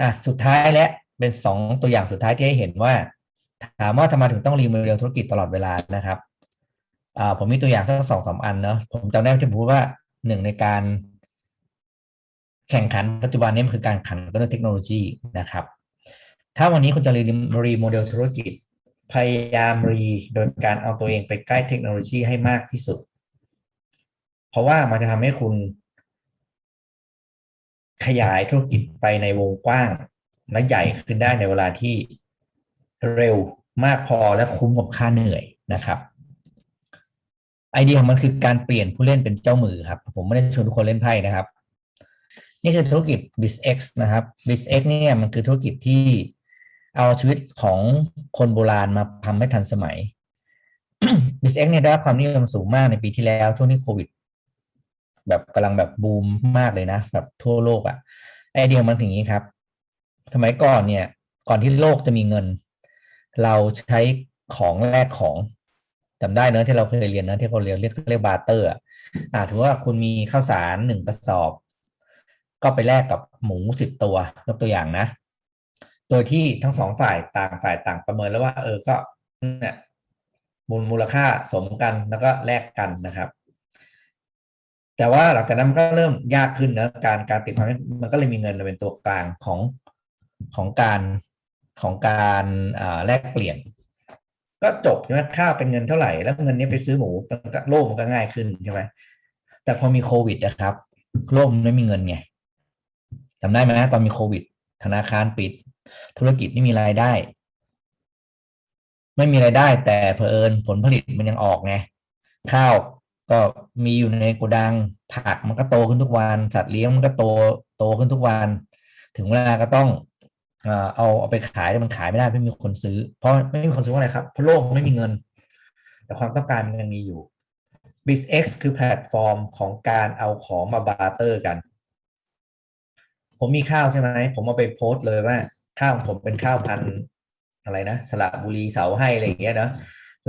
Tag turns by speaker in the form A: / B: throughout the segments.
A: อะสุดท้ายและเป็นสองตัวอย่างสุดท้ายที่ให้เห็นว่า ถามว่าทำไมถึงต้องรีโมเดลธุรกิจตลอดเวลานะครับอ่าผมมีตัวอย่างสักสองสามอันเนาะผมจำได้ว่าจะพูดว่าหนึ่งในการแข่งขันปัจจุบันนี้มันคือการแข่งขันกับเทคโนโลยีนะครับ ถ้าวันนี้คุณจะรีรีโมเดลธุรกิจ พยายามรีโดยการเอาตัวเองไปใกล้เทคโนโลยีให้มากที่สุด เพราะว่ามันจะทำให้คุณ ขยายธุรกิจไปในวงกว้าง และใหญ่ขึ้นได้ในเวลาที่เร็วมากพอและคุ้มกับค่าเหนื่อยนะครับ ไอเดียของมันคือการเปลี่ยนผู้เล่นเป็นเจ้ามือครับ ผมไม่ได้ชวนทุกคนเล่นไพ่นะครับ นี่คือธุรกิจ BizX นะครับ BizX เนี่ยมันคือธุรกิจที่เอาชีวิตของคนโบราณมาทำให้ทันสมัย BizX เนี่ยได้รับความนิยมสูงมากในปีที่แล้วช่วงที่โควิด แบบกำลังแบบบูมมากเลยนะ แบบทั่วโลกอะ่ะไอเดียมันถึงนี้ครับสมัยก่อนเนี่ย ก่อนที่โลกจะมีเงิน เราใช้ของแลกของจำได้เนอะที่เราเคยเรียนนะที่เขาเรียนเรียกเรียกบาร์เตอร์อะอ่าถือว่าคุณมีข้าวสารหนึ่งกระสอบ ก็ไปแลกกับหมูสิบตัวยกตัวอย่างนะ โดยที่ทั้งสองฝ่ายต่างฝ่ายต่างประเมินแล้วว่า เออก็เนี่ยมูลมูลค่าสมกันแล้วก็แลกกันนะครับ แต่ว่าหลังจากนั้นมันก็เริ่มยากขึ้นนะการการติดความมันก็เลยมีเงินเป็นตัวกลางของของการของการแลกเปลี่ยน ก็จบใช่ไหมค่าเป็นเงินเท่าไหร่ แล้วเงินนี้ไปซื้อหมูโลกมันก็ง่ายขึ้นใช่ไหมแต่พอมีโควิดนะครับ โลกมันไม่มีเงินไงจำได้ไหมตอนมีโควิด ธนาคารปิด ธุรกิจไม่มีรายได้ ไม่มีรายได้ แต่เผอิญผลผลิตมันยังออกไงข้าว ก็มีอยู่ในโกดัง ผักมันก็โตขึ้นทุกวัน สัตว์เลี้ยงมันก็โตโตขึ้นทุกวัน ถึงเวลาก็ต้องเอาเอาไปขายแต่มันขายไม่ได้ไม่มีคนซื้อ เพราะไม่มีคนซื้อว่าอะไรครับเพราะโลกไม่มีเงิน แต่ความต้องการมันยังมีอยู่ BizX คือแพลตฟอร์มของการเอาของมาบาร์เตอร์กัน ผมมีข้าวใช่ไหมผมเอาไปโพสต์เลยว่า ข้าวของผมเป็นข้าวพันอะไรนะสระบุรีเสาให้อะไรอย่างเงี้ยเนาะ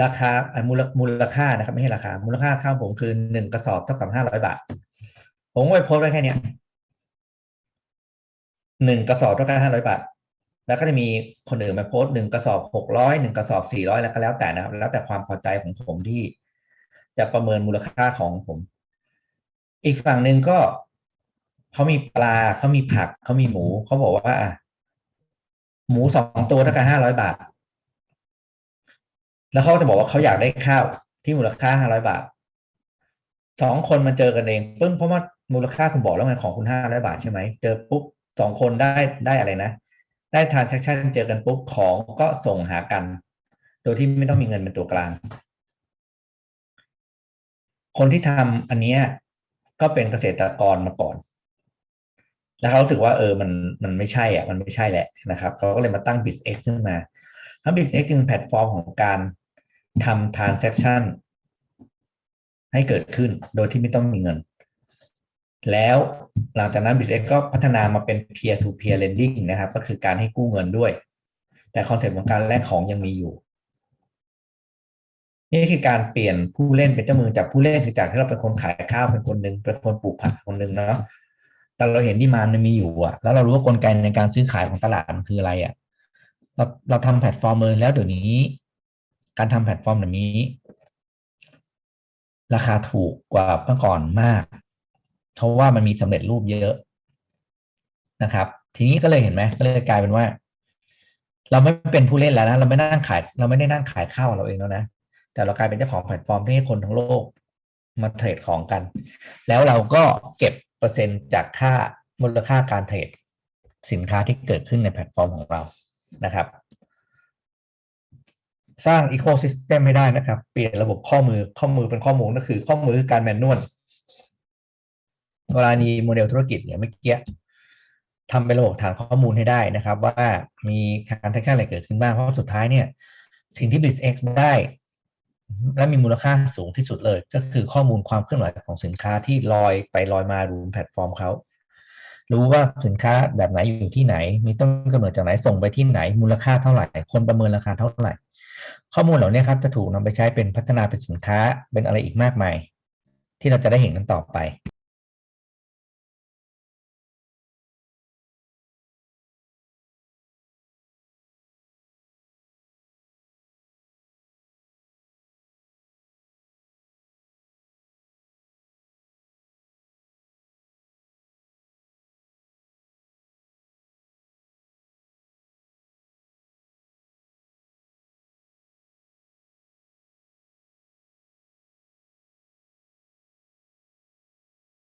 A: ราคามูลมูลค่านะครับไม่ใช่ราคา มูลค่าข้าวผมคือหนึ่งกระสอบเท่ากับห้าร้อยบาท ผมไปโพสต์ไว้แค่นี้หนึ่งกระสอบเท่ากับห้าร้อยบาท แล้วก็จะมีคนอื่นมาโพสต์หนึ่งกระสอบหกร้อยหนึ่งกระสอบสี่ร้อยแล้วก็แล้วแต่นะครับ แล้วแต่ความพอใจของผมที่จะประเมินมูลค่าของผม อีกฝั่งหนึ่งก็เขามีปลาเขามีผักเขามีหมูเขาบอกว่าหมูสองตัวเท่ากับห้าร้อยบาท แล้วเขาจะบอกว่าเขาอยากได้ข้าวที่มูลค่าห้าร้อยบาทสองคนมาเจอกันเองปึ้งเพราะว่ามูลค่าคุณบอกแล้วไงของคุณห้าร้อยบาทใช่ไหมเจอปุ๊บสองคนได้ได้อะไรนะ ได้ทานชักชันเจอกันปุ๊บของก็ส่งหากัน โดยที่ไม่ต้องมีเงินเป็นตัวกลาง คนที่ทำอันนี้ก็เป็นเกษตรกรมาก่อน แล้วเขาสึกว่าเออมันมันไม่ใช่อะมันไม่ใช่แหละนะครับเขาก็เลยมาตั้ง BizX ขึ้นมาทั้ง BizX คือแพลตฟอร์มของการ ทำ transaction ให้เกิดขึ้นโดยที่ไม่ต้องมีเงิน แล้วหลังจากนั้น BizX ก็พัฒนามาเป็น peer to peer lending นะครับ ก็คือการให้กู้เงินด้วย แต่คอนเซ็ปต์ของการแลกของยังมีอยู่ นี่คือการเปลี่ยนผู้เล่นเป็นเจ้ามือจากผู้เล่นคือจากที่เราเป็นคนขายข้าวเป็นคนหนึ่งเป็นคนปลูกผักคนหนึ่งเนาะแต่เราเห็นที่มามันมีอยู่อะแล้วเรารู้ว่ากลไกในการซื้อขายของตลาดมันคืออะไรอะเราเราทำแพลตฟอร์มเลยแล้วเดี๋ยวนี้ การทำแพลตฟอร์มแบบนี้ ราคาถูกกว่าเมื่อก่อนมาก เพราะว่ามันมีสำเร็จรูปเยอะนะครับ ทีนี้ก็เลยเห็นไหมก็เลยกลายเป็นว่า เราไม่เป็นผู้เล่นแล้วนะเราไม่นั่งขาย เราไม่ได้นั่งขายข้าวเราเองแล้วนะแต่เรากลายเป็นเจ้าของแพลตฟอร์มที่ให้คนทั้งโลกมาเทรดของกัน แล้วเราก็เก็บเปอร์เซ็นต์จากค่ามูลค่าการเทรดสินค้าที่เกิดขึ้นในแพลตฟอร์มของเรานะครับ สร้างอีโคซิสเต็มไม่ได้นะครับ เปลี่ยนระบบข้อมือข้อมือเป็นข้อมูลก็คือ ข้อมือคือการแมนนวลเวลานี้โมเดลธุรกิจเนี่ยเมื่อกี้ทำเป็นระบบฐานข้อมูลให้ได้นะครับ ว่ามีการแท็กชั่นอะไรเกิดขึ้นบ้างเพราะสุดท้ายเนี่ย สิ่งที่ BizX ได้ และมีมูลค่าสูงที่สุดเลย ก็คือข้อมูลความเคลื่อนไหวของสินค้าที่ลอยไปลอยมาดูแพลตฟอร์มเขารู้ว่าสินค้าแบบไหนอยู่ที่ไหน มีต้นกำเนิดจากไหนส่งไปที่ไหน มูลค่าเท่าไหร่ คนประเมินราคาเท่าไหร่ ข้อมูลเหล่านี้ครับจะถูกนำไปใช้เป็นพัฒนาเป็นสินค้าเป็นอะไรอีกมากมาย ที่เราจะได้เห็นกันต่อไป